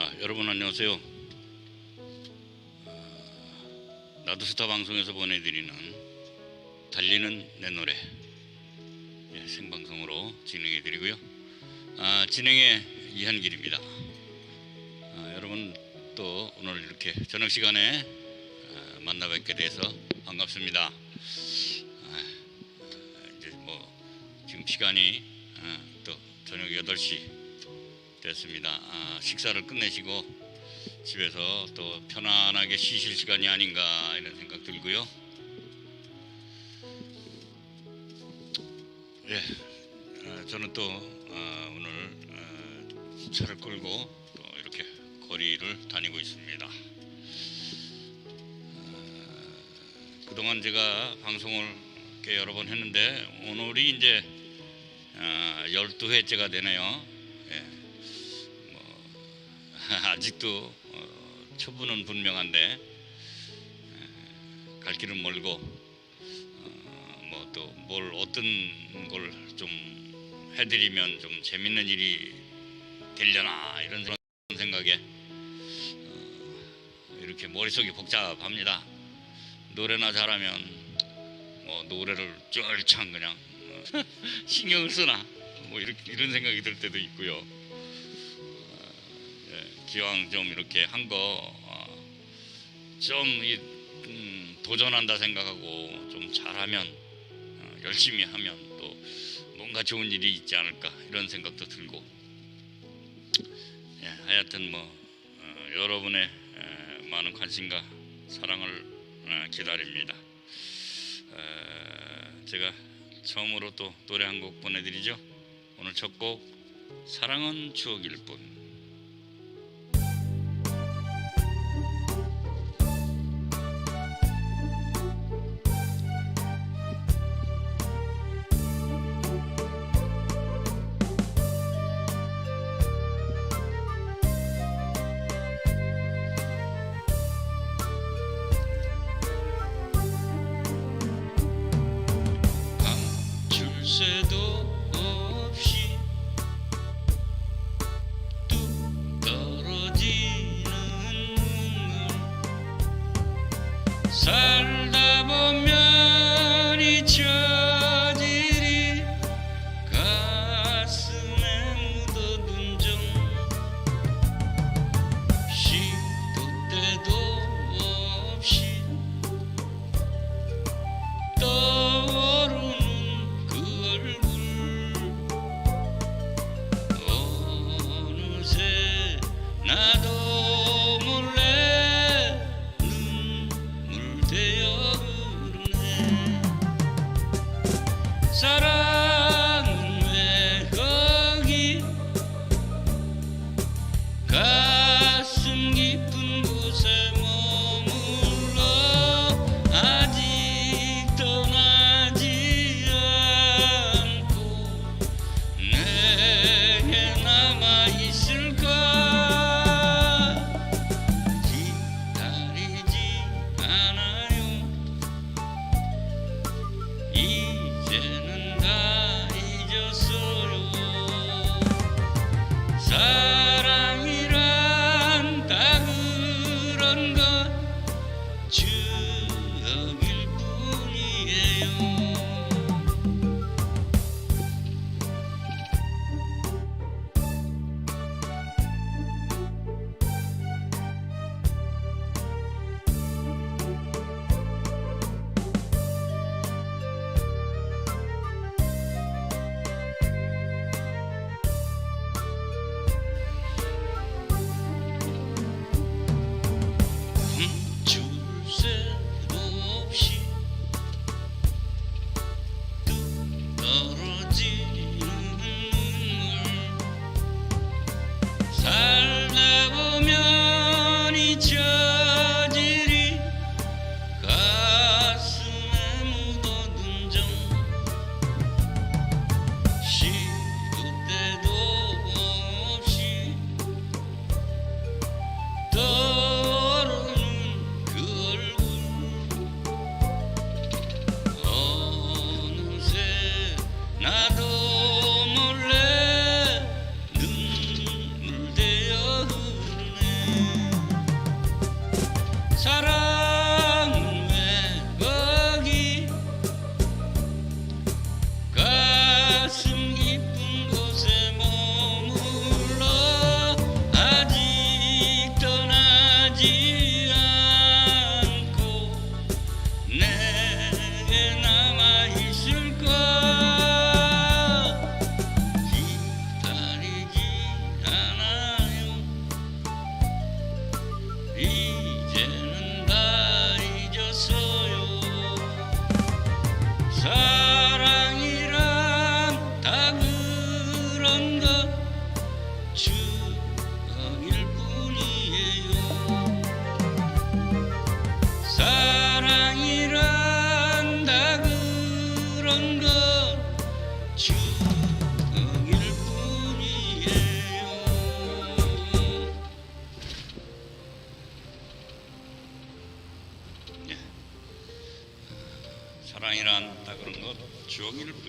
아, 여러분 안녕하세요. 아, 나도 스타 방송에서 보내드리는 달리는 내 노래 예, 생방송으로 진행해드리고요. 아, 진행의 이한길입니다. 아, 여러분 또 오늘 이렇게 저녁 시간에 아, 만나 뵙게 돼서 반갑습니다. 아, 이제 뭐 지금 시간이 아, 또 저녁 8시 됐습니다. 아, 식사를 끝내시고 집에서 또 편안하게 쉬실 시간이 아닌가 이런 생각 들고요. 예, 아, 저는 또 아, 오늘 아, 차를 끌고 또 이렇게 거리를 다니고 있습니다. 아, 그동안 제가 방송을 꽤 여러 번 했는데 오늘이 이제 아, 12회째가 되네요. 예. 아직도 어, 초보는 분명한데 에, 갈 길은 멀고 어, 뭐또 뭘 어떤 걸 좀 해드리면 좀 재밌는 일이 되려나 이런 생각에 어, 이렇게 머릿속이 복잡합니다. 노래나 잘하면 뭐 노래를 쫄창 그냥 어, 신경을 쓰나 뭐 이렇게 이런 생각이 들 때도 있고요. 예, 기왕 좀 이렇게 한 거좀 음, 도전한다 생각하고 좀 잘하면 어, 열심히 하면 또 뭔가 좋은 일이 있지 않을까 이런 생각도 들고 예, 하여튼 뭐 어, 여러분의 에, 많은 관심과 사랑을 어, 기다립니다. 에, 제가 처음으로 또 노래 한 곡 보내드리죠. 오늘 첫 곡 사랑은 추억일 뿐. Sarah.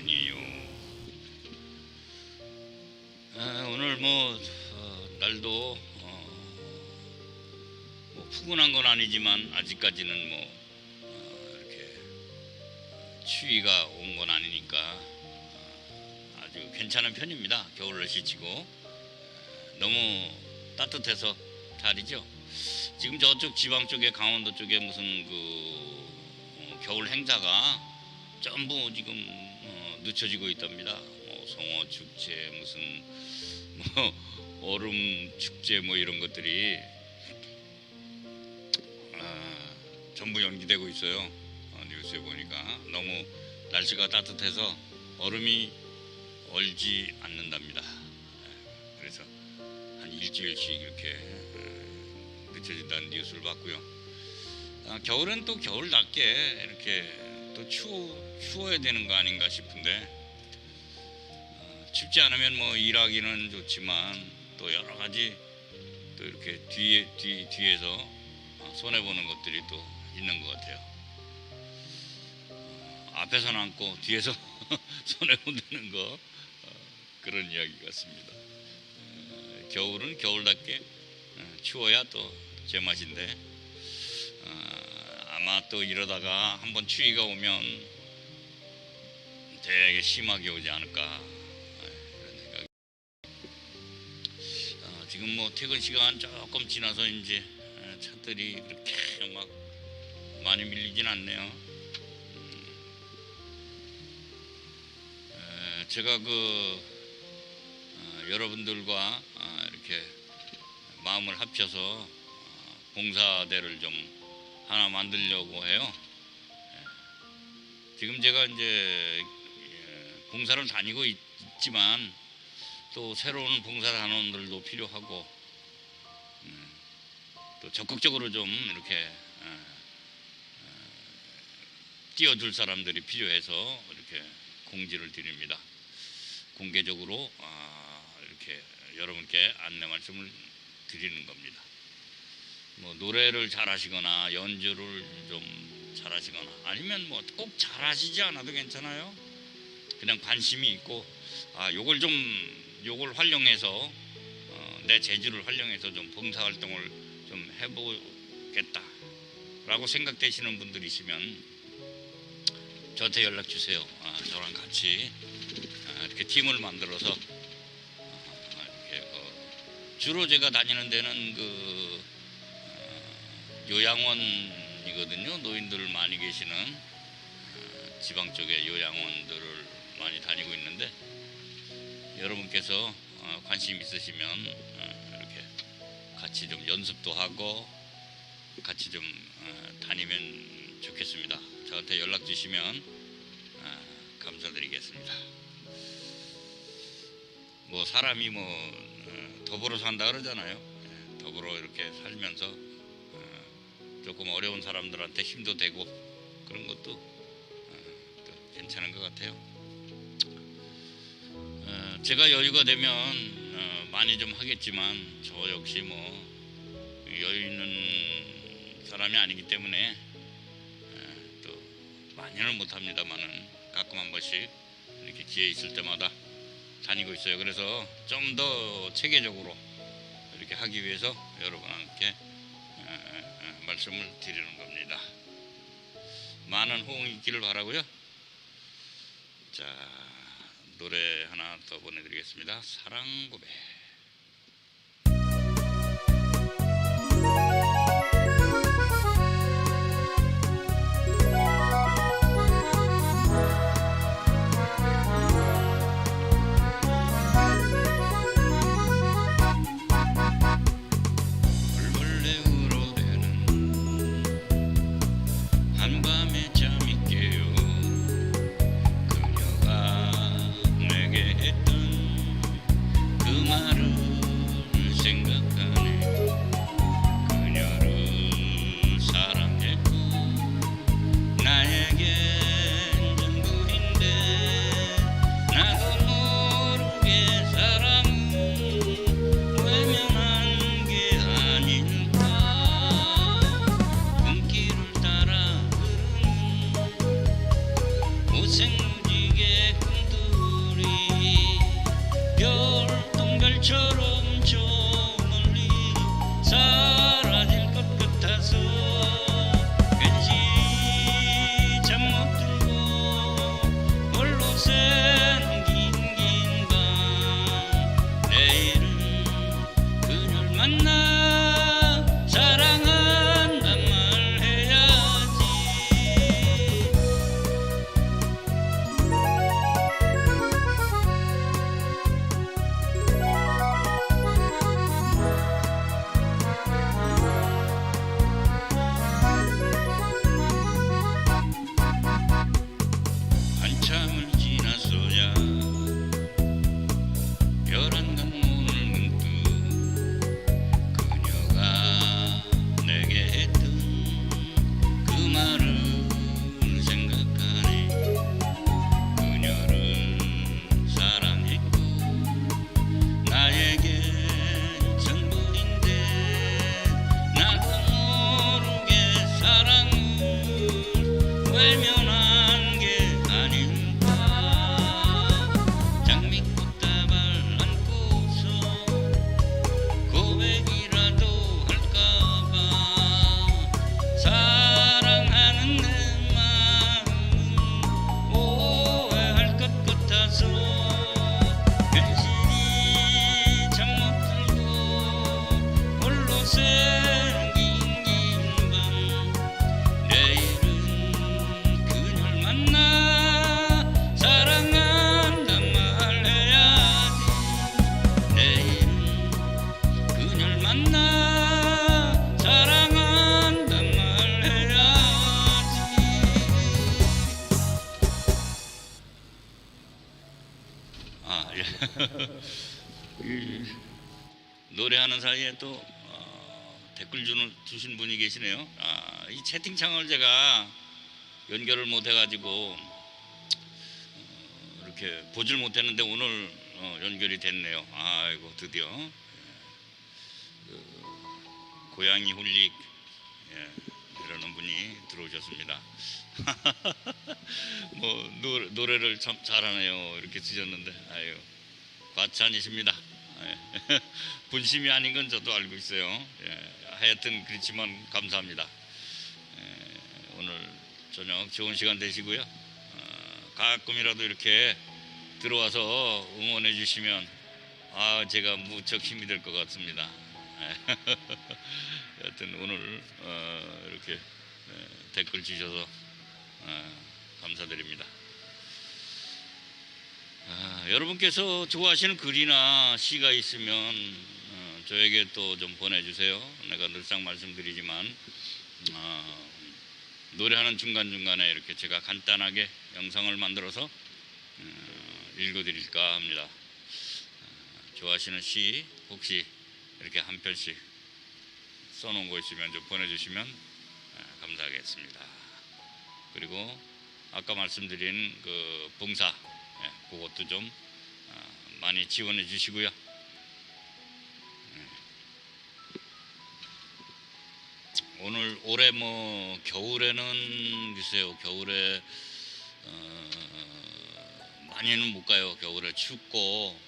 이에요. 아, 오늘 뭐 어, 날도 어, 뭐 푸근한 건 아니지만 아직까지는 뭐 어, 이렇게 추위가 온 건 아니니까 어, 아주 괜찮은 편입니다. 겨울을 시치고 어, 너무 따뜻해서 달이죠. 지금 저쪽 지방 쪽에 강원도 쪽에 무슨 그 어, 겨울 행사가 전부 지금 어, 늦춰지고 있답니다. 뭐 송어 축제 무슨 뭐 얼음 축제 뭐 이런 것들이 아, 전부 연기되고 있어요. 어, 뉴스에 보니까 너무 날씨가 따뜻해서 얼음이 얼지 않는답니다. 예, 그래서 한 일주일씩 이렇게 어, 늦춰진다는 뉴스를 봤고요. 아, 겨울은 또 겨울답게 이렇게 또 추워, 추워야 되는 거 아닌가 싶은데 어, 춥지 않으면 뭐 일하기는 좋지만 또 여러 가지 또 이렇게 뒤에 뒤 뒤에서 손해 보는 것들이 또 있는 것 같아요. 어, 앞에서 남고 뒤에서 손해 본다는 거 어, 그런 이야기 같습니다. 어, 겨울은 겨울답게 어, 추워야 또 제맛인데 어, 아마 또 이러다가 한번 추위가 오면 되게 심하게 오지 않을까 어, 이런 생각이. 어, 지금 뭐 퇴근 시간 조금 지나서 이제 어, 차들이 그렇게 막 많이 밀리진 않네요. 음, 에, 제가 그 어, 여러분들과 어, 이렇게 마음을 합쳐서 어, 봉사대를 좀 하나 만들려고 해요. 예. 지금 제가 이제 예, 봉사를 다니고 있, 지만 또 새로운 봉사 단원들도 필요하고 음, 또 적극적으로 좀 이렇게 어, 어, 띄워줄 사람들이 필요해서 이렇게 공지를 드립니다. 공개적으로 아, 이렇게 여러분께 안내 말씀을 드리는 겁니다. 뭐 노래를 잘하시거나 연주를 좀 잘하시거나 아니면 뭐 꼭 잘하시지 않아도 괜찮아요. 그냥 관심이 있고 아 요걸 좀 요걸 활용해서 어, 내 재주를 활용해서 좀 봉사 활동을 좀 해보겠다라고 생각되시는 분들이시면 저한테 연락 주세요. 아, 저랑 같이 아, 이렇게 팀을 만들어서 아, 이렇게 그 주로 제가 다니는 데는 그 어, 요양원이거든요. 노인들 많이 계시는 어, 지방 쪽에 요양원들을 많이 다니고 있는데 여러분께서 어, 관심 있으시면 어, 이렇게 같이 좀 연습도 하고 같이 좀 어, 다니면 좋겠습니다. 저한테 연락 주시면 어, 감사드리겠습니다. 뭐 사람이 뭐 어, 더불어 산다 그러잖아요. 예, 더불어 이렇게 살면서 어, 조금 어려운 사람들한테 힘도 되고 그런 것도 괜찮은 것 같아요. 어, 제가 여유가 되면 어, 많이 좀 하겠지만 저 역시 뭐 여유 있는 사람이 아니기 때문에 어, 또 많이는 못합니다만은 가끔 한 번씩 이렇게 기회 있을 때마다 다니고 있어요. 그래서 좀 더 체계적으로 이렇게 하기 위해서 여러분께 어, 어, 말씀을 드리는 겁니다. 많은 호응 있기를 바라고요. 자 노래 하나 더 보내드리겠습니다. 사랑 고백. 사이에 또 어, 댓글 주는 주신 분이 계시네요. 아, 이 채팅창을 제가 연결을 못 해가지고 어, 이렇게 보질 못했는데 오늘 어, 연결이 됐네요. 아이고 드디어 예. 그, 고양이 훌릭 예, 이러는 분이 들어오셨습니다. 뭐 노, 노래를 참 잘하네요 이렇게 쓰셨는데 아유 과찬이십니다. 예. 본심이 아닌 건 저도 알고 있어요. 예, 하여튼 그렇지만 감사합니다. 예, 오늘 저녁 좋은 시간 되시고요. 어, 가끔이라도 이렇게 들어와서 응원해 주시면 아 제가 무척 힘이 될 것 같습니다. 예. 하여튼 오늘 어, 이렇게 예, 댓글 주셔서 어, 감사드립니다. 아, 여러분께서 좋아하시는 글이나 시가 있으면 어, 저에게 또 좀 보내주세요. 내가 늘상 말씀드리지만 어, 노래하는 중간 중간에 이렇게 제가 간단하게 영상을 만들어서 어, 읽어드릴까 합니다. 어, 좋아하시는 시 혹시 이렇게 한 편씩 써놓은 거 있으면 좀 보내주시면 어, 감사하겠습니다. 그리고 아까 말씀드린 그 봉사 예, 그것도 좀 어, 많이 지원해 주시고요. 예. 오늘 올해 뭐 겨울에는 글쎄요 겨울에 어, 많이는 못 가요. 겨울에 춥고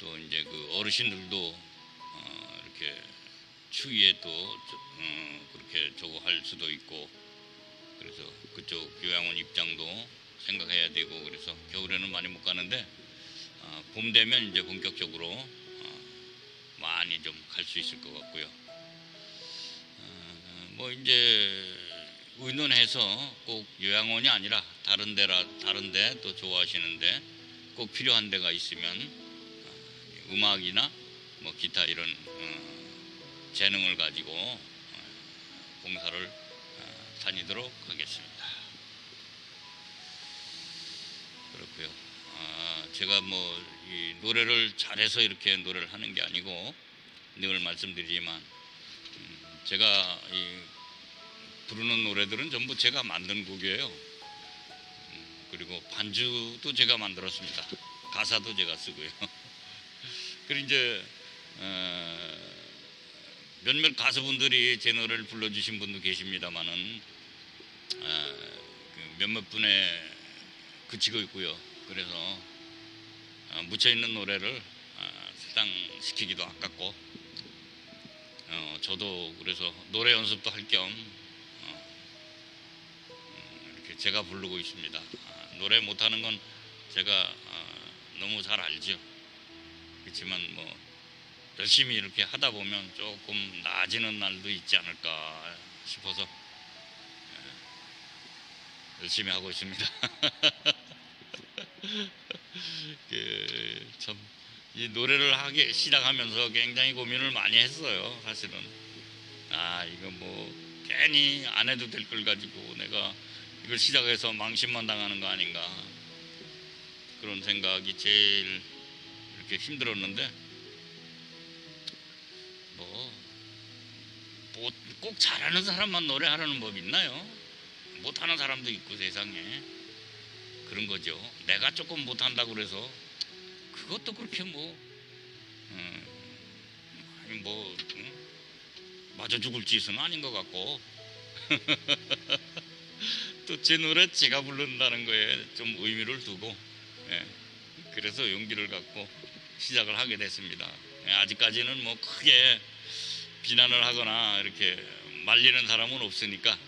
또 이제 그 어르신들도 어, 이렇게 추위에 또 어, 그렇게 저거 할 수도 있고 그래서 그쪽 요양원 입장도 생각해야 되고 그래서 겨울에는 많이 못 가는데 어, 봄 되면 이제 본격적으로 어, 많이 좀 갈 수 있을 것 같고요. 어, 뭐 이제 의논해서 꼭 요양원이 아니라 다른 데라 다른 데 또 좋아하시는데 꼭 필요한 데가 있으면 어, 음악이나 뭐 기타 이런 어, 재능을 가지고 어, 봉사를 어, 다니도록 하겠습니다. 그렇고요. 아, 제가 뭐이 노래를 잘해서 이렇게 노래를 하는 게 아니고 늘 말씀드리지만 음, 제가 이 부르는 노래들은 전부 제가 만든 곡이에요. 음, 그리고 반주도 제가 만들었습니다. 가사도 제가 쓰고요. 그리고 이제 어, 몇몇 가수분들이 제 노래를 불러주신 분도 계십니다만은 어, 그 몇몇 분의 그치고 있고요. 그래서 어, 묻혀 있는 노래를 어, 세상시키기도 아깝고 어, 저도 그래서 노래 연습도 할겸 어, 음, 이렇게 제가 부르고 있습니다. 아, 노래 못하는 건 제가 어, 너무 잘 알죠. 그렇지만 뭐 열심히 이렇게 하다 보면 조금 나아지는 날도 있지 않을까 싶어서 예, 열심히 하고 있습니다. 그, 참, 이 노래를 하기 시작하면서 굉장히 고민을 많이 했어요, 사실은. 아, 이거 뭐, 괜히 안 해도 될 걸 가지고 내가 이걸 시작해서 망신만 당하는 거 아닌가. 그런 생각이 제일 이렇게 힘들었는데, 뭐, 뭐, 꼭 잘하는 사람만 노래하라는 법 있나요? 못하는 사람도 있고 세상에. 그런 거죠. 내가 조금 못한다고 그래서 그것도 그렇게 뭐 음, 아니 뭐 응? 맞아 죽을 짓은 아닌 것 같고 또 제 노래 제가 부른다는 거에 좀 의미를 두고 예, 그래서 용기를 갖고 시작을 하게 됐습니다. 예, 아직까지는 뭐 크게 비난을 하거나 이렇게 말리는 사람은 없으니까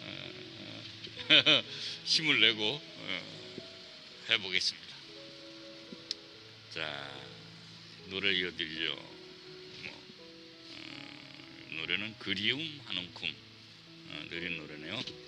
어, 힘을 내고 어, 해보겠습니다. 자 노래 이어드리죠. 뭐, 어, 노래는 그리움 한 움큼 어, 느린 노래네요.